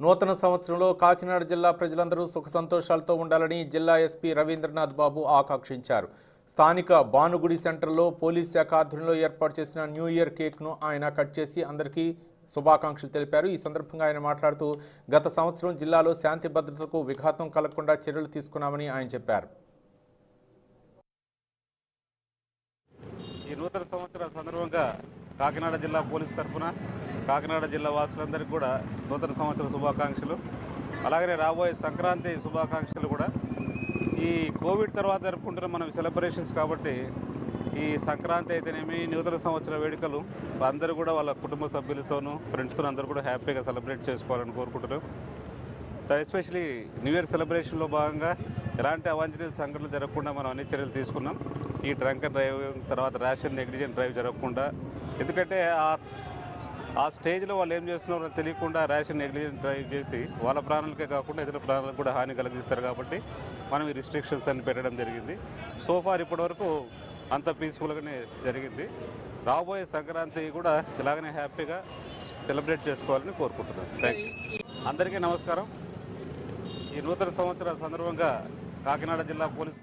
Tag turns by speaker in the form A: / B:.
A: నూతన సంవత్సరంలో కాకినాడ జిల్లా ప్రజలందరూ సుఖ సంతోషాలతో ఉండాలని జిల్లా ఎస్పీ రవీంద్రనాథ్ బాబు ఆకాంక్షించారు. స్థానిక భానుగుడి సెంటర్లో పోలీస్ శాఖ ఆధ్వర్యంలో ఏర్పాటు చేసిన న్యూ ఇయర్ కేక్ను ఆయన కట్ చేసి అందరికీ శుభాకాంక్షలు తెలిపారు. ఈ సందర్భంగా ఆయన మాట్లాడుతూ గత సంవత్సరం జిల్లాలో శాంతి భద్రతకు విఘాతం కలగకుండా చర్యలు తీసుకున్నామని ఆయన చెప్పారు.
B: ఈ నూతన సంవత్సర సందర్భంగా కాకినాడ జిల్లా పోలీస్ తరఫున కాకినాడ జిల్లా వాసులందరికీ కూడా నూతన సంవత్సర శుభాకాంక్షలు. అలాగనే రాబోయే సంక్రాంతి శుభాకాంక్షలు కూడా. ఈ కోవిడ్ తర్వాత జరుపుకుంటున్న మనం సెలబ్రేషన్స్ కాబట్టి ఈ సంక్రాంతి అయితేనేమి నూతన సంవత్సర వేడుకలు అందరూ కూడా వాళ్ళ కుటుంబ సభ్యులతోనూ ఫ్రెండ్స్తో అందరూ కూడా హ్యాపీగా సెలబ్రేట్ చేసుకోవాలని కోరుకుంటున్నాం. ఎస్పెషలీ న్యూ ఇయర్ సెలబ్రేషన్లో భాగంగా ఎలాంటి అవాంఛనీయ సంఘటనలు జరగకుండా మనం అన్ని చర్యలు తీసుకున్నాం. ఈ డ్రంక్ డ్రైవ్ తర్వాత ర్యాషన్ నెగ్లిజెంట్ డ్రైవ్ జరగకుండా. ఎందుకంటే ఆ ఆ స్టేజ్లో వాళ్ళు ఏం చేస్తున్నారో తెలియకుండా ర్యాష్ నెగ్లిజెంట్ డ్రైవ్ చేసి వాళ్ళ ప్రాణాలకే కాకుండా ఇతర ప్రాణాలకు కూడా హాని కలిగిస్తారు కాబట్టి మనం ఈ రిస్ట్రిక్షన్స్ అన్ని పెట్టడం జరిగింది. సోఫార్ ఇప్పటివరకు అంత పీస్ఫుల్గానే జరిగింది. రాబోయే సంక్రాంతి కూడా ఇలాగనే హ్యాపీగా సెలబ్రేట్ చేసుకోవాలని కోరుకుంటున్నాను. థ్యాంక్ యూ అందరికీ నమస్కారం. ఈ నూతన సంవత్సర సందర్భంగా కాకినాడ జిల్లా పోలీస్